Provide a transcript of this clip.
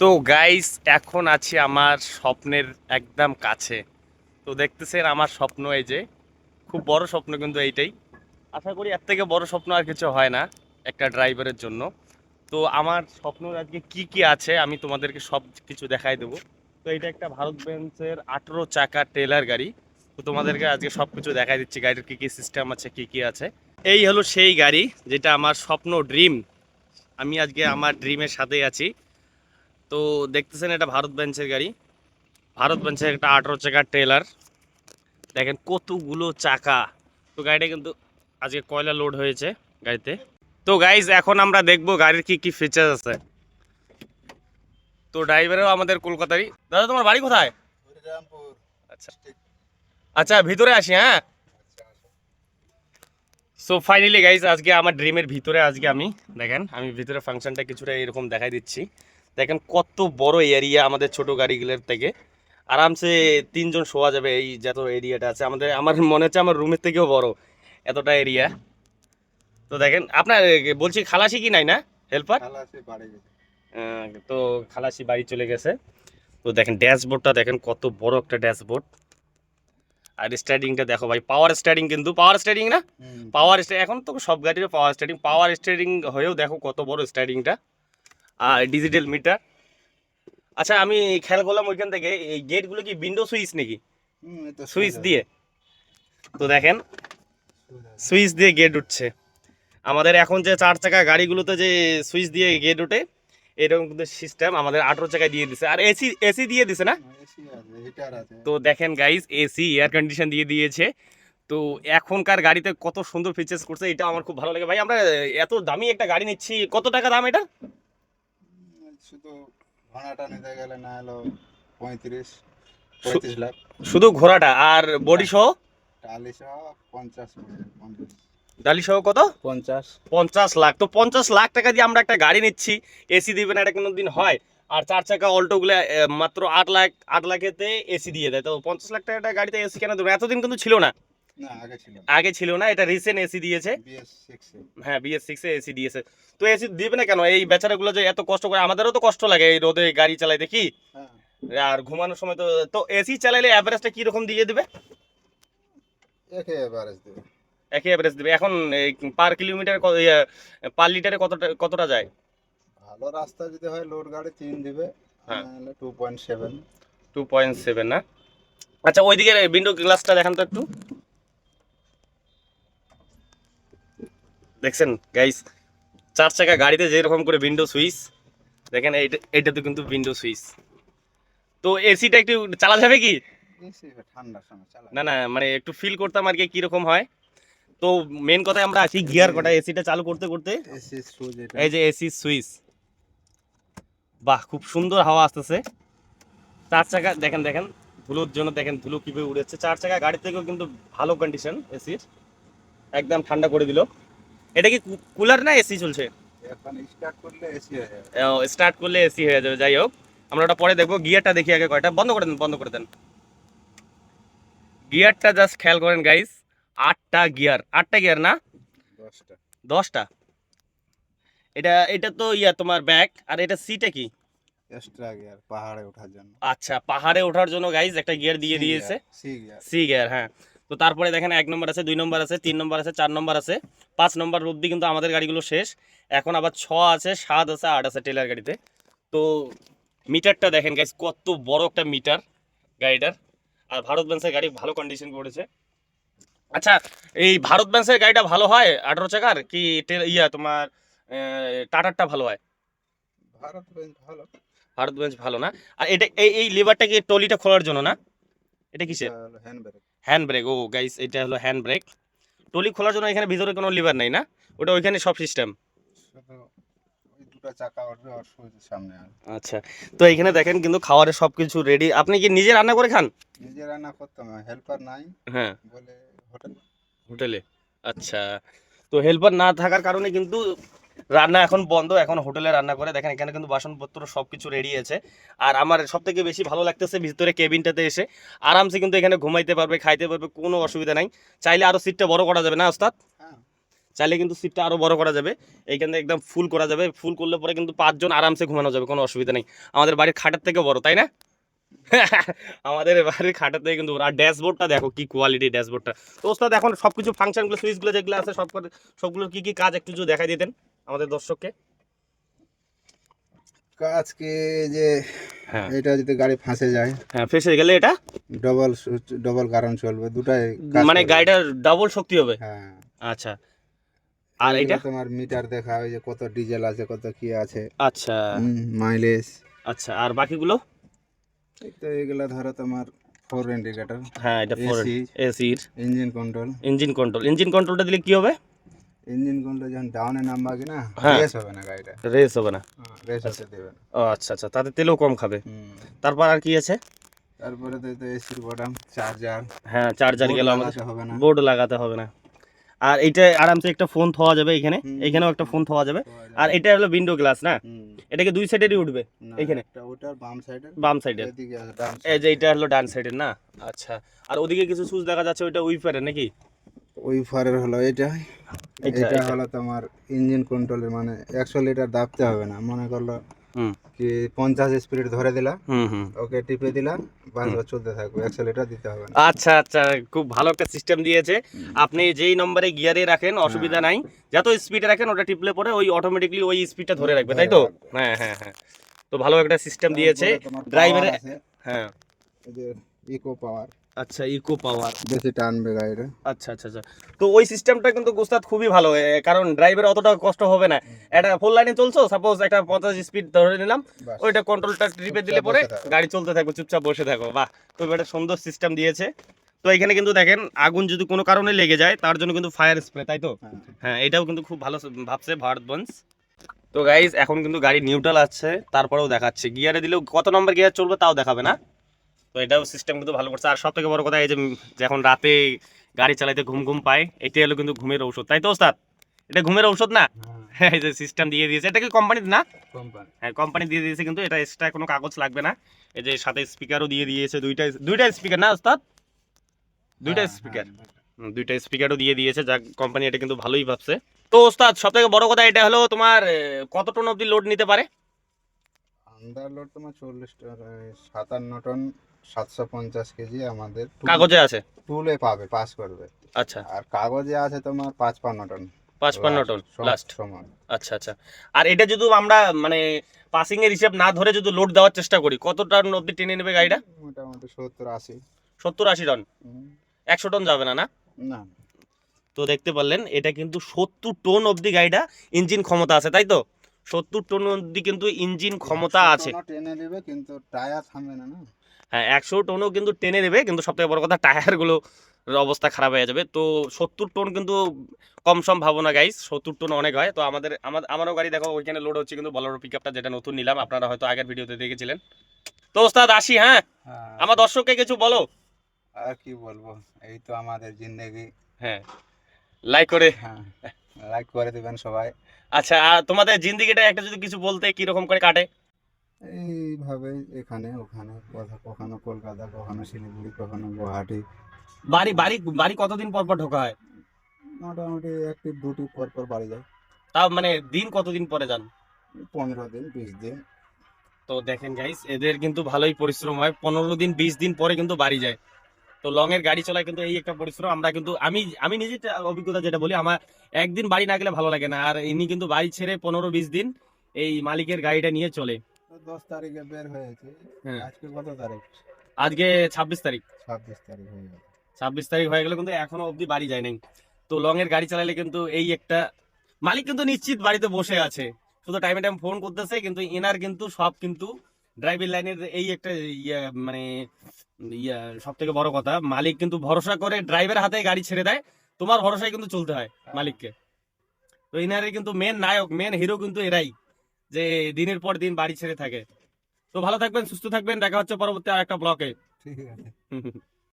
তো গাইস এখন আছি আমার স্বপ্নের একদম কাছে। তো দেখতেছেন আমার স্বপ্ন এই যে, খুব বড় স্বপ্ন কিন্তু এইটাই। আশা করি এর থেকে বড় স্বপ্ন আর কিছু হয় না একটা ড্রাইভারের জন্য। তো আমার স্বপ্ন আজকে কি কি আছে আমি তোমাদেরকে সব কিছু দেখাই দেবো। তো এটা একটা ভারত বেঞ্চের আঠেরো চাকা ট্রেলার গাড়ি। তো তোমাদেরকে আজকে সব কিছু দেখাই দিচ্ছি, গাড়ির কি কি সিস্টেম আছে, কি কি আছে। এই হলো সেই গাড়ি যেটা আমার স্বপ্ন ড্রিম আমি আজকে আমার ড্রিমের সাথেই আছি। তো দেখতেছেন এটা ভারত বেঞ্চের গাড়ি। ভারত বেঞ্চের একটা আঠেরো চাকার ট্রেলার। দেখেন কতগুলো চাকা। তো গাড়িটা কিন্তু আজকে কয়লা লোড হয়েছে গাড়িতে। তো গাইজ এখন আমরা দেখব গাড়ির কি কি ফিচার আছে। তো ড্রাইভারও আমাদের কলকাতারই। দাদা তোমার বাড়ি কোথায়? আচ্ছা। আচ্ছা ভিতরে আসি হ্যাঁ? সো ফাইনালি গাইজ আজকে আমার ড্রিমের ভিতরে আজকে আমি দেখেন আমি ভিতরে ফাংশনটা কিছুটা এরকম দেখাই দিচ্ছি। দেখেন কত বড় এরিয়া আমাদের ছোট গাড়িগুলোর থেকে। আরামসে তিনজন শোয়া যাবে এই যত এরিয়াটা আছে। আমাদের আমার মনে হচ্ছে আমার রুমের থেকেও বড় এতটা এরিয়া তো দেখেন আপনার বলছি খালাসি কি নাই না? হেল্পার তো খালাসি বাড়ি চলে গেছে। তো দেখেন ড্যাশবোর্ডটা দেখেন কত বড় একটা ড্যাশবোর্ড। আর স্টার্টিংটা দেখো ভাই পাওয়ার স্টার্টিং কিন্তু পাওয়ার স্টার্টিং না? পাওয়ার এখন তো সব গাড়ির পাওয়ার স্টার্টিং পাওয়ার স্টার্টিং হয়েও দেখো কত বড় স্টার্টিংটা আর ডিজিটাল মিটার আচ্ছা আমি খেয়াল করলাম ওইখান থেকে এই গেটগুলো কি উইন্ডো সুইচ নাকি? সুইচ দিয়ে। তো দেখেন সুইচ দিয়ে গেট উঠছে। আমাদের এখন যে চার চাকা গাড়িগুলোতে যে সুইচ দিয়ে গেট ওঠে এরকম কিন্তু সিস্টেম আমাদের আঠেরো চাকায় দিয়ে দিছে। আর এসি এসি দিয়ে দিছে না? তো দেখেন গাইস এসি এয়ার কন্ডিশন দিয়ে দিয়েছে। তো এখনকার গাড়িতে কত সুন্দর ফিচার্স করছে এটা আমার খুব ভালো লাগে। ভাই আমরা এত দামি একটা গাড়ি নিচ্ছি কত টাকা দাম এটা? শুধু ভাড়াটা নিতে গেলে না হলো পঁয়ত্রিশ পঁয়ত্রিশ লাখ। শুধু ঘোড়াটা আর বডি সহ? টালি সহ পঞ্চাশ পঞ্চাশ। ডালি সহ কত? পঞ্চাশ। পঞ্চাশ লাখ। তো পঞ্চাশ লাখ টাকা দিয়ে আমরা একটা গাড়ি নিচ্ছি। এসি দিবে না এটা কোনো দিন হয়। আর চার চাকা অল্টোগুলো মাত্র আট লাখ আট লাখেতে এসি দিয়ে দেয়। তো পঞ্চাশ লাখ টাকা গাড়িতে এসি কেন দেবে? এতদিন কিন্তু ছিল না না। আগে ছিল না। এটা রিসেন্ট এসি দিয়েছে। হ্যাঁ বিএস সিক্সে এসি দিয়েছে। তো এসি দিবে না কেন? এই বেচারাগুলো যে এত কষ্ট করে আমাদেরও তো কষ্ট লাগে এই রোদে গাড়ি চালাই দেখি? হ্যাঁ। আর ঘুমানোর সময় তো তো এসি চালাইলে অ্যাভারেজটা কীরকম দিয়ে দেবে? একে এভারেজ দেবে। একই অ্যাভারেজ দেবে। এখন পার কিলোমিটার পার লিটারে কতটা কতটা যায়? ভালো রাস্তা যদি হয় লোড গাড়ি তিন দিবে। হ্যাঁ। Two point seven two point seven না? আচ্ছা ওইদিকে উইন্ডো গ্লাসটা দেখান তো একটু। দেখছেন গাইস চার চাকা গাড়িতে যেরকম করে উইন্ডো সুইচ দেখেন এইটা এইটাতে কিন্তু উইন্ডো সুইচ তো এসিটা একটু চালা যাবে কি? না না মানে একটু ফিল করতাম আর কি কীরকম হয়। তো মেন কথায় আমরা আছি গিয়ার কটা এসিটা চালু করতে করতে? এসি এই যে এসি সুইচ বাহ খুব সুন্দর হাওয়া আসতেছে। চার চাকা দেখেন দেখেন ধুলোর জন্য দেখেন ধুলো কীভাবে উড়েছে। চার চাকা গাড়ি থেকেও কিন্তু ভালো কন্ডিশন এসির একদম ঠান্ডা করে দিল। এটা কি কুলার না এসি চলছে? স্টার্ট করলে এসি হয়ে যাবে। যাই হোক। আমরা ওটা পরে দেখব। গিয়ারটা দেখি আগে কয়টা। বন্ধ করে দেন বন্ধ করে দেন। গিয়ারটা জাস্ট খেয়াল করেন গাইস আটটা গিয়ার আটটা গিয়ার না? দশটা। দশটা। এটা এটা তো ইয়া তোমার ব্যাক আর এটা সিটা কি? এক্সট্রা গিয়ার পাহাড়ে ওঠার জন্য। আচ্ছা পাহাড়ে ওঠার জন্য গাইজ একটা গিয়ার দিয়ে দিয়েছে। সি গিয়ার সি গিয়ার হ্যাঁ। তো তারপরে দেখেন এক নম্বর আছে দুই নম্বর আছে তিন নম্বর আছে চার নম্বর আছে। পাঁচ নম্বর অবধি কিন্তু আমাদের গাড়িগুলো শেষ। এখন আবার ছ আছে সাত আছে আট আছে টেলার গাড়িতে। তো মিটারটা দেখেন গাইজ কত বড় একটা মিটার গাড়িটার। আর ভারত বেন্সের গাড়ি ভালো কন্ডিশন করেছে। আচ্ছা এই ভারত বেন্সের গাড়িটা ভালো হয় আঠারো চাকার? কি ইয়া তোমার টাটারটা ভালো হয়? ভারত বেঞ্চ ভালো। ভারত বেঞ্চ ভালো না? আর এটা এই এই লিভারটা কি টলিটা খোলার জন্য না? এটা কিসের? হ্যান্ড ব্রেক হ্যান্ড ব্রেক ও গাইস এটা হলো হ্যান্ড ব্রেক টলি খোলার জন্য এখানে ভিতরে কোনো লিভার নাই না? ওটা ওইখানে সব সিস্টেম আচ্ছা তো এখানে দেখেন কিন্তু খাবারের সব কিছু রেডি আপনি কি নিজে রান্না করে খান? নিজে রান্না করতাম হেল্পার নাই। হ্যাঁ। বলে হোটেল। হোটেলে। আচ্ছা তো হেল্পার না থাকার কারণে কিন্তু রান্না এখন বন্ধ এখন হোটেলে রান্না করে। দেখেন এখানে কিন্তু বাসনপত্র সব কিছু রেডি আছে। আর আমার সব থেকে বেশি ভালো লাগতেছে ভিতরে কেবিনটাতে এসে। আরামসে কিন্তু এখানে ঘুমাইতে পারবে খাইতে পারবে কোনো অসুবিধা নাই। চাইলে আরও সিটটা বড় করা যাবে না ওস্তাদ? হ্যাঁ। চাইলে কিন্তু সিটটা আরও বড় করা যাবে। এইখানে একদম ফুল করা যাবে। ফুল করলে পরে কিন্তু পাঁচজন আরামসে ঘুমানো যাবে কোনো অসুবিধা নেই। আমাদের বাড়ির খাটার থেকে বড় তাই না? আমাদের বাড়ির খাটের থেকে কিন্তু আর ড্যাশবোর্ডটা দেখো কি কোয়ালিটি ড্যাশবোর্ডটা তো ওস্তাদ এখন সবকিছু ফাংশনগুলো সুইচগুলো যেগুলো আছে সব সবগুলোর কি কি কাজ একটু যদি দেখাই দিতেন। আমাদের দর্শককে। আজকে যে হ্যাঁ। এটা যদি গাড়ি ফাঁসে যায় হ্যাঁ ফেসে গেলে এটা? ডবল ডবল কারণ চলবে দুটাই মানে করবে। গাড়িটা ডাবল শক্তি হবে? হ্যাঁ। আচ্ছা। আর এটা তোমার মিটার দেখা হয় যে কত ডিজেল আছে কত কি আছে। আচ্ছা। মাইলেজ আচ্ছা আর বাকিগুলো? তো এগুলো ধরো তোমার ফোর ইন্ডিকেটর হ্যাঁ এটা ফোর এসির engine control engine control engine কন্ট্রোলটা দিলে কি হবে? ইঞ্জিন কন্ট্রোল যখন ডাউনে না হ্যাঁ। রেস হবে না গাড়িটা। রেস হবে না। রেস হতে দেবে। না ও আচ্ছা আচ্ছা তাতে তেলও কম খাবে। তারপর আর কি আছে? তারপরে তো এসির বটাম চার্জার হ্যাঁ চার্জার গেল আমাদের। হবে না। বোর্ড লাগাতে হবে না। আর এটা আরামসে একটা ফোন থওয়া যাবে এখানে। এখানেও একটা ফোন থওয়া যাবে। আর এটা হলো উইন্ডো গ্লাস না? এটাকে দুই সাইডেরই উঠবে এখানে? ওটার বাম সাইডের বাম সাইডের এই যে এটা হলো ডান সাইডের না? আচ্ছা। আর ওদিকে কিছু সুচ দেখা যাচ্ছে ওইটা উইফারের নাকি? ওই ফারের হলো এটা। এটা। হলো তোমার ইঞ্জিন কন্ট্রোলের মানে একশো লিটার দাবতে হবে না। মনে করল কি পঞ্চাশ স্পিড ধরে দিলা হুম হুম। ওকে টিপে দিলা বাস চলতে থাকবে একশো লিটার দিতে হবে আচ্ছা আচ্ছা খুব ভালো একটা সিস্টেম দিয়েছে। আপনি যেই নম্বরে গিয়ারে রাখেন অসুবিধা নাই। যত স্পিডে রাখেন ওটা টিপলে পরে ওই অটোমেটিকলি ওই স্পিডটা ধরে রাখবে তাই তো? হ্যাঁ হ্যাঁ হ্যাঁ। তো ভালো একটা সিস্টেম দিয়েছে। ড্রাইভারের হ্যাঁ। ইকো পাওয়ার আচ্ছা ইকো পাওয়ার বেশি টানবে গাড়িটা। আচ্ছা আচ্ছা আচ্ছা। তো ওই সিস্টেমটা কিন্তু গোস্তাদ খুবই ভালো কারণ ড্রাইভার অতটা কষ্ট হবে না। এটা ফুল লাইনে চলছো সাপোজ একটা পঞ্চাশ স্পিড ধরে নিলাম ওইটা কন্ট্রোলটা টিপে দিলে পরে গাড়ি চলতে থাকবে চুপচাপ বসে থাকো। বাহ খুব একটা সুন্দর সিস্টেম দিয়েছে। তো এখানে কিন্তু দেখেন আগুন যদি কোনো কারণে লেগে যায় তার জন্য কিন্তু ফায়ার স্প্রে তাই তো? হ্যাঁ। হ্যাঁ এটাও কিন্তু খুব ভালো ভাবছে ভারত বন্স তো গাইজ এখন কিন্তু গাড়ি নিউট্রাল আছে তারপরেও দেখাচ্ছে। গিয়ারে দিলেও কত নম্বর গিয়ার চলবে তাও দেখাবে না। তো এটাও সিস্টেম কিন্তু ভালো করছে। আর সব থেকে বড় কথা এই যে যখন রাতে গাড়ি চালাইতে ঘুম ঘুম পায় এটাই হলো কিন্তু ঘুমের ঔষধ। তাই তো ওস্তাদ? এটা ঘুমের ঔষধ না? হ্যাঁ, এই যে সিস্টেম দিয়ে দিয়েছে। এটা কি কোম্পানির না? কোম্পানি হ্যাঁ কোম্পানি দিয়ে দিয়েছে কিন্তু এটা এক্সট্রা কোনো কাগজ লাগবে না। এই যে সাথে স্পিকারও দিয়ে দিয়েছে দুইটা দুইটা স্পিকার না ওস্তাদ? দুইটা হ্যাঁ, স্পিকার হ্যাঁ, হুম, দুইটা স্পিকারও দিয়ে দিয়েছে যা কোম্পানি এটা কিন্তু ভালোই ভাবছে। তো ওস্তাদ সব থেকে বড় কথা এটা হলো তোমার কত টন অবধি লোড নিতে পারে? আন্ডার লোড তোমার চল্লিশ সাতান্ন টন সাতশো পঞ্চাশ কেজি আমাদের কাগজে আছে? টুলে পাবে পাস করবে। আচ্ছা। আর কাগজে আছে তোমার পাঁচপান্ন টন। পাঁচপান্ন টন লাস্ট সমান। আচ্ছা আচ্ছা। আর এটা যদি আমরা মানে পাসিং এর হিসাব না ধরে যদি লোড দেওয়ার চেষ্টা করি কত টন অবধি টেনে নেবে গাড়িটা? মোটামুটি সত্তর আশি। সত্তর আশি টন একশো টন যাবে না না? না। তো দেখতে পারলেন এটা কিন্তু সত্তর টন অবধি গাড়িটা ইঞ্জিন ক্ষমতা আছে তাই তো? সত্তর টন অব্দি কিন্তু ইঞ্জিন ক্ষমতা আছে। টেনে দেবে কিন্তু টায়ার থামবে না না। হ্যাঁ একশো টনও কিন্তু টেনে দেবে কিন্তু সবথেকে বড় কথা টায়ারগুলো অবস্থা খারাপ হয়ে যাবে। তো সত্তর টন কিন্তু কম সম ভাবো না গাইস সত্তর টন অনেক হয়। তো আমাদের আমাদের আমারও গাড়ি দেখো ওইখানে লোড হচ্ছে কিন্তু বলার পিক আপটা যেটা নতুন নিলাম আপনারা হয়তো আগের ভিডিওতে দেখেছিলেন। তো ওস্তাদ আসি হ্যাঁ? আমার দর্শককে কিছু বলো। আর কি বলব এই তো আমাদের জিন্দেগি। হ্যাঁ। লাইক করে। হ্যাঁ। লাইক করে দিবেন সবাই। আচ্ছা আর তোমাদের জিন্দিগিটা একটা যদি কিছু বলতে কি রকম করে কাটে? এইভাবে এখানে ওখানে কোথা- কখনো কলকাতা কখনো শিলিগুড়ি কখনো গুয়াহাটি। বাড়ি বাড়ি বাড়ি কতদিন পর পর ঢোকা হয়? মোটামুটি একটি দুটি পর পর বাড়ি যায় তাও মানে দিন কতদিন পরে যান? পনেরো দিন বিশ দিন। তো দেখেন গাইস এদের কিন্তু ভালোই পরিশ্রম হয়। পনেরো দিন বিশ দিন পরে কিন্তু বাড়ি যায়। তো লং এর গাড়ি চলায় কিন্তু এই একটা পরিশ্রম। আমরা কিন্তু আমি আমি নিজে অভিজ্ঞতা যেটা বলি আমার একদিন বাড়ি না গেলে ভালো লাগে না। আর ইনি কিন্তু বাড়ি ছেড়ে পনেরো বিশ দিন এই মালিকের গাড়িটা নিয়ে চলে। দশ তারিখে বের হয়েছে। হ্যাঁ। আজকে কত তারিখ? আজকে ছাব্বিশ তারিখ। ছাব্বিশ তারিখ হয়ে গেল। ছাব্বিশ তারিখ হয়ে গেল কিন্তু এখনও অবধি বাড়ি যায় নাই। তো লং এর গাড়ি চালালে কিন্তু এই একটা মালিক কিন্তু নিশ্চিত বাড়িতে বসে আছে। শুধু টাইমে টাইম ফোন করতেছে কিন্তু এনার কিন্তু সব কিন্তু ড্রাইভিং লাইনের এই একটা ইয়া মানে ইয়া সব থেকে বড় কথা মালিক কিন্তু ভরসা করে ড্রাইভার হাতে গাড়ি ছেড়ে দেয়। তোমার ভরসায় কিন্তু চলতে হয় মালিককে। তো এনারে কিন্তু মেন নায়ক মেন হিরো কিন্তু এরাই যে দিনের পর দিন বাড়ি ছেড়ে থাকে। তো ভালো থাকবেন সুস্থ থাকবেন দেখা হচ্ছে পরবর্তী আর একটা ব্লকে ঠিক আছে।